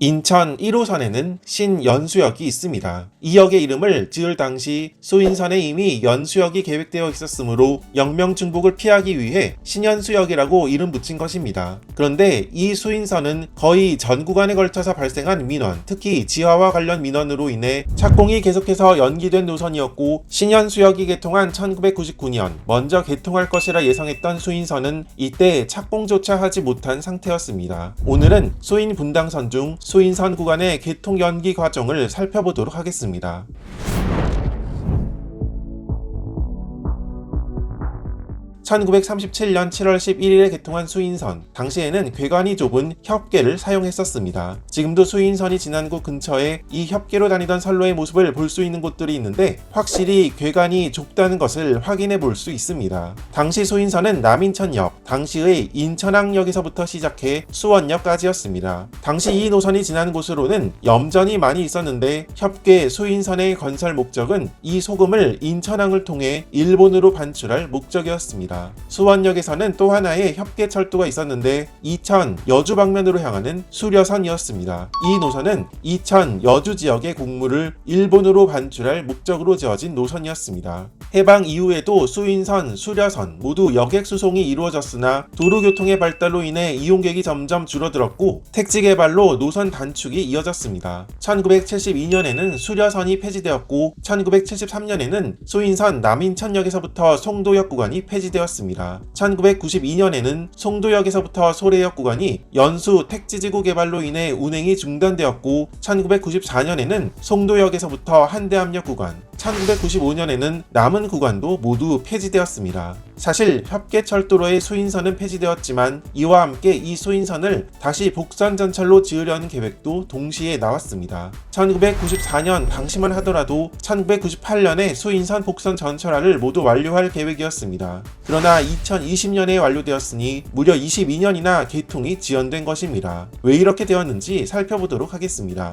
인천 1호선에는 신연수역이 있습니다. 이 역의 이름을 지을 당시 수인선에 이미 연수역이 계획되어 있었으므로 영명 중복을 피하기 위해 신연수역이라고 이름 붙인 것입니다. 그런데 이 수인선은 거의 전 구간에 걸쳐서 발생한 민원, 특히 지하와 관련 민원으로 인해 착공이 계속해서 연기된 노선이었고 신연수역이 개통한 1999년 먼저 개통할 것이라 예상했던 수인선은 이때 착공조차 하지 못한 상태였습니다. 오늘은 수인 분당선 중 수인선 구간의 개통 연기 과정을 살펴보도록 하겠습니다. (1937년 7월 11일에 개통한 수인선) 당시에는 괴관이 좁은 협계를 사용했었습니다. 지금도 수인선이 지난 곳 근처에 이 협계로 다니던 선로의 모습을 볼 수 있는 곳들이 있는데 확실히 괴관이 좁다는 것을 확인해 볼 수 있습니다. 당시 수인선은 남인천역, 당시의 인천항역에서부터 시작해 수원역까지였습니다. 당시 이 노선이 지난 곳으로는 염전이 많이 있었는데 협계 수인선의 건설 목적은 이 소금을 인천항을 통해 일본으로 반출할 목적이었습니다. 수원역에서는 또 하나의 협계 철도가 있었는데 이천 여주 방면으로 향하는 수려선이었습니다. 이 노선은 이천 여주 지역의 곡물을 일본으로 반출할 목적으로 지어진 노선이었습니다. 해방 이후에도 수인선, 수려선 모두 여객 수송이 이루어졌으나 도로 교통의 발달로 인해 이용객이 점점 줄어들었고 택지 개발로 노선 단축이 이어졌습니다. 1972년에는 수려선이 폐지되었고 1973년에는 수인선 남인천역에서부터 송도역 구간이 폐지되었습니다. 1992년에는 송도역에서부터 소래역 구간이 연수 택지지구 개발로 인해 운행이 중단되었고 1994년에는 송도역에서부터 한대암역 구간 1995년에는 남은 구간도 모두 폐지되었습니다. 사실 협계철도로의 수인선은 폐지되었지만 이와 함께 이 수인선을 다시 복선 전철로 지으려는 계획도 동시에 나왔습니다. 1994년 당시만 하더라도 1998년에 수인선 복선 전철화를 모두 완료할 계획이었습니다. 그러나 2020년에 완료되었으니 무려 22년이나 개통이 지연된 것입니다. 왜 이렇게 되었는지 살펴보도록 하겠습니다.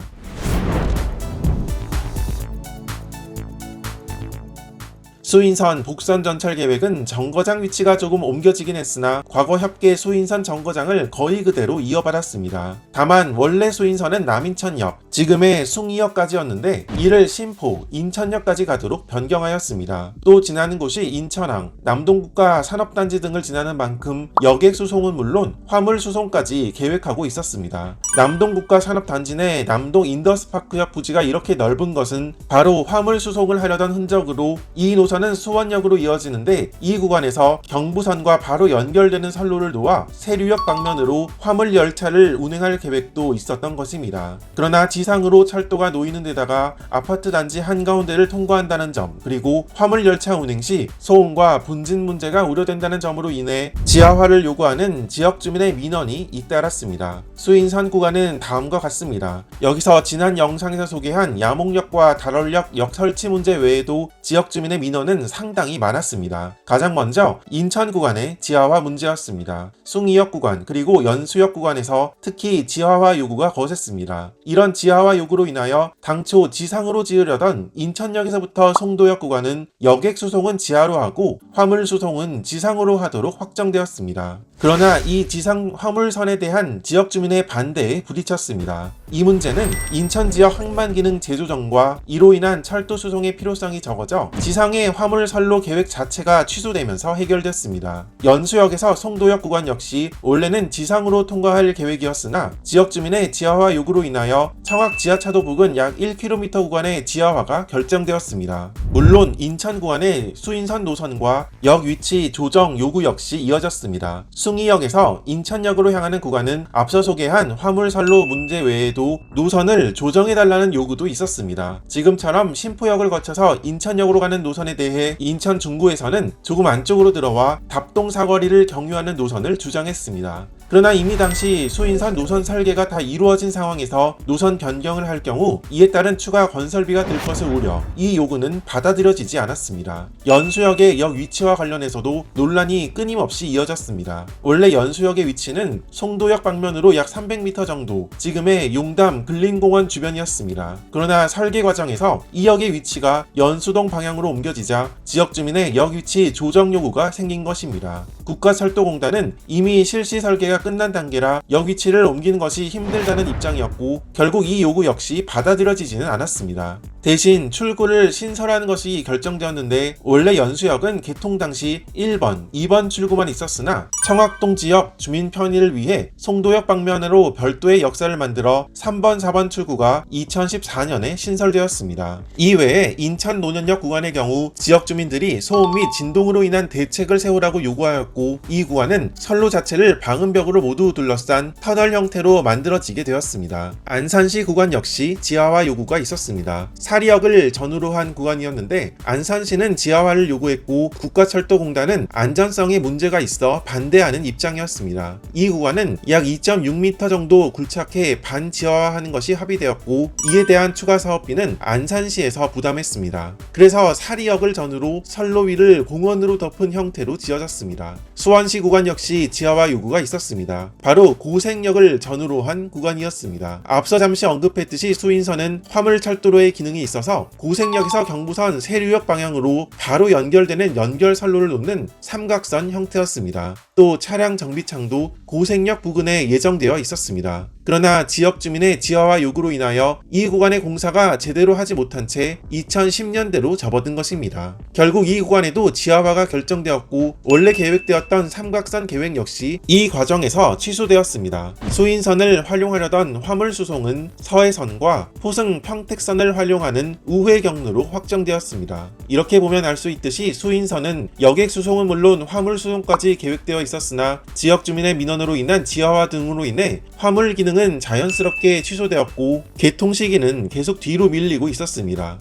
수인선 복선 전철 계획은 정거장 위치가 조금 옮겨지긴 했으나 과거 협계 수인선 정거장을 거의 그대로 이어받았습니다. 다만 원래 수인선은 남인천역, 지금의 숭이역까지였는데 이를 신포, 인천역까지 가도록 변경하였습니다. 또 지나는 곳이 인천항, 남동국가 산업단지 등을 지나는 만큼 여객 수송은 물론 화물 수송까지 계획하고 있었습니다. 남동국가 산업단지 내 남동 인더스파크역 부지가 이렇게 넓은 것은 바로 화물 수송을 하려던 흔적으로 이 노선 노선은 수원역으로 이어지는데 이 구간에서 경부선과 바로 연결되는 선로를 놓아 세류역 방면으로 화물 열차를 운행할 계획도 있었던 것입니다. 그러나 지상으로 철도가 놓이는 데다가 아파트 단지 한가운데를 통과한다는 점 그리고 화물 열차 운행 시 소음과 분진 문제가 우려된다는 점으로 인해 지하화를 요구하는 지역 주민의 민원이 잇따랐습니다. 수인선 구간은 다음과 같습니다. 여기서 지난 영상에서 소개한 야목역과 달월역 역 설치 문제 외에도 지역 주민의 민원 민원은 상당히 많았습니다. 가장 먼저 인천 구간의 지하화 문제였습니다. 숭이역 구간 그리고 연수역 구간에서 특히 지하화 요구가 거셌습니다. 이런 지하화 요구로 인하여 당초 지상으로 지으려던 인천역에서부터 송도역 구간은 여객 수송은 지하로 하고 화물 수송은 지상으로 하도록 확정되었습니다. 그러나 이 지상 화물선에 대한 지역 주민의 반대에 부딪혔습니다. 이 문제는 인천 지역 항만 기능 재조정과 이로 인한 철도 수송의 필요성이 적어져 지상의 화물 선로 계획 자체가 취소되면서 해결됐습니다. 연수역에서 송도역 구간 역시 원래는 지상으로 통과할 계획이었으나 지역 주민의 지하화 요구로 인하여 청학 지하차도 부근 약 1km 구간의 지하화가 결정되었습니다. 물론 인천 구간의 수인선 노선과 역 위치 조정 요구 역시 이어졌습니다. 숭이역에서 인천역으로 향하는 구간은 앞서 소개한 화물선로 문제 외에도 노선을 조정해달라는 요구도 있었습니다. 지금처럼 신포역을 거쳐서 인천역으로 가는 노선에 대해 인천 중구에서는 조금 안쪽으로 들어와 답동 사거리를 경유하는 노선을 주장했습니다. 그러나 이미 당시 수인선 노선 설계가 다 이루어진 상황에서 노선 변경을 할 경우 이에 따른 추가 건설비가 들 것을 우려 이 요구는 받아들여지지 않았습니다. 연수역의 역 위치와 관련해서도 논란이 끊임없이 이어졌습니다. 원래 연수역의 위치는 송도역 방면으로 약 300m 정도, 지금의 용담 근린공원 주변이었습니다. 그러나 설계 과정에서 이 역의 위치가 연수동 방향으로 옮겨지자 지역 주민의 역 위치 조정 요구가 생긴 것입니다. 국가철도공단은 이미 실시 설계가 설계가 끝난 단계라 역 위치를 옮기는 것이 힘들다는 입장이었고 결국 이 요구 역시 받아들여지지는 않았습니다. 대신 출구를 신설하는 것이 결정되었는데 원래 연수역은 개통 당시 1번, 2번 출구만 있었으나 청학동 지역 주민 편의를 위해 송도역 방면으로 별도의 역사를 만들어 3번, 4번 출구가 2014년에 신설되었습니다. 이외에 인천 노년역 구간의 경우 지역 주민들이 소음 및 진동으로 인한 대책을 세우라고 요구하였고 이 구간은 선로 자체를 방음벽으로 모두 둘러싼 터널 형태로 만들어지게 되었습니다. 안산시 구간 역시 지하화 요구가 있었습니다. 사리역을 전후로 한 구간이었는데 안산시는 지하화를 요구했고 국가철도공단은 안전성에 문제가 있어 반대하는 입장이었습니다. 이 구간은 약 2.6m 정도 굴착해 반지하화하는 것이 합의되었고 이에 대한 추가 사업비는 안산시에서 부담했습니다. 그래서 사리역을 전후로 선로 위를 공원으로 덮은 형태로 지어졌습니다. 수원시 구간 역시 지하화 요구가 있었습니다. 바로 고생역을 전후로 한 구간이었습니다. 앞서 잠시 언급했듯이 수인선은 화물철도로의 기능이 있어서 고생역에서 경부선 세류역 방향으로 바로 연결되는 연결선로를 놓는 삼각선 형태였습니다. 또 차량 정비창도 고생역 부근에 예정되어 있었습니다. 그러나 지역 주민의 지하화 요구로 인하여 이 구간의 공사가 제대로 하지 못한 채 2010년대로 접어든 것입니다. 결국 이 구간에도 지하화가 결정되었고 원래 계획되었던 삼각선 계획 역시 이 과정에서 취소되었습니다. 수인선을 활용하려던 화물수송은 서해선과 호승 평택선을 활용하는 우회 경로로 확정되었습니다. 이렇게 보면 알 수 있듯이 수인선은 여객 수송은 물론 화물 수송까지 계획되어 있었으나 지역 주민의 민원으로 인한 지하화 등으로 인해 화물 기능은 자연스럽게 취소되었고 개통 시기는 계속 뒤로 밀리고 있었습니다.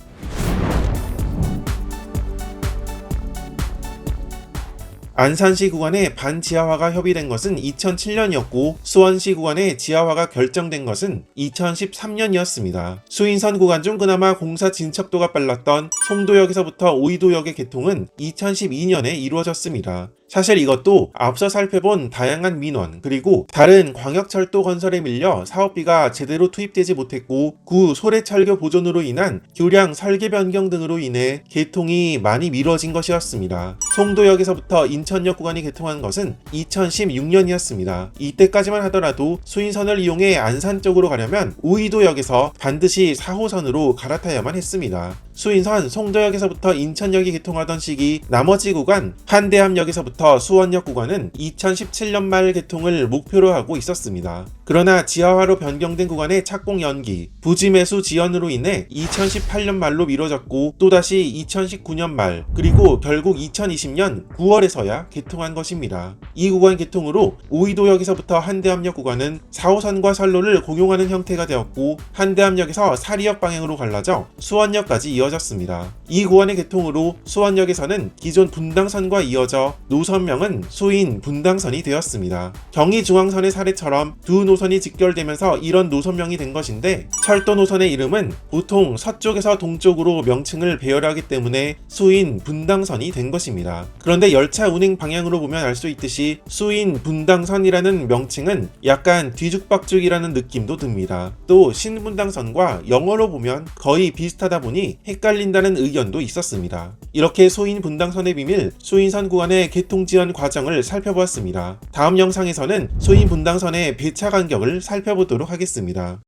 안산시 구간에 반지하화가 협의된 것은 2007년이었고 수원시 구간에 지하화가 결정된 것은 2013년이었습니다. 수인선 구간 중 그나마 공사 진척도가 빨랐던 송도역에서부터 오이도역의 개통은 2012년에 이루어졌습니다. 사실 이것도 앞서 살펴본 다양한 민원 그리고 다른 광역철도 건설에 밀려 사업비가 제대로 투입되지 못했고 구 소래철교 보존으로 인한 교량 설계 변경 등으로 인해 개통이 많이 미뤄진 것이었습니다. 송도역에서부터 인천역 구간이 개통한 것은 2016년이었습니다. 이때까지만 하더라도 수인선을 이용해 안산 쪽으로 가려면 우이도역에서 반드시 4호선으로 갈아타야만 했습니다. 수인선 송도역에서부터 인천역이 개통하던 시기 나머지 구간 한대암역에서부터 수원역 구간은 2017년 말 개통을 목표로 하고 있었습니다. 그러나 지하화로 변경된 구간의 착공 연기, 부지 매수 지연으로 인해 2018년 말로 미뤄졌고 또다시 2019년 말 그리고 결국 2020년 9월에서야 개통한 것입니다. 이 구간 개통으로 오이도역에서부터 한대암역 구간은 4호선과 선로를 공용하는 형태가 되었고 한대암역에서 사리역 방향으로 갈라져 수원역까지 이어졌습니다. 이 구간의 개통으로 수원역에서는 기존 분당선과 이어져 노선명은 수인 분당선이 되었습니다. 경의중앙선의 사례처럼 두 노 선이 직결되면서 이런 노선명이 된 것인데 철도 노선의 이름은 보통 서쪽에서 동쪽으로 명칭을 배열하기 때문에 수인 분당선이 된 것입니다. 그런데 열차 운행 방향으로 보면 알 수 있듯이 수인 분당선이라는 명칭은 약간 뒤죽박죽이라는 느낌도 듭니다. 또 신분당선과 영어로 보면 거의 비슷하다 보니 헷갈린다는 의견도 있었습니다. 이렇게 소인 분당선의 비밀, 수인선 구간의 개통 지연 과정을 살펴보았습니다. 다음 영상에서는 소인 분당선의 배차 간격을 살펴보도록 하겠습니다.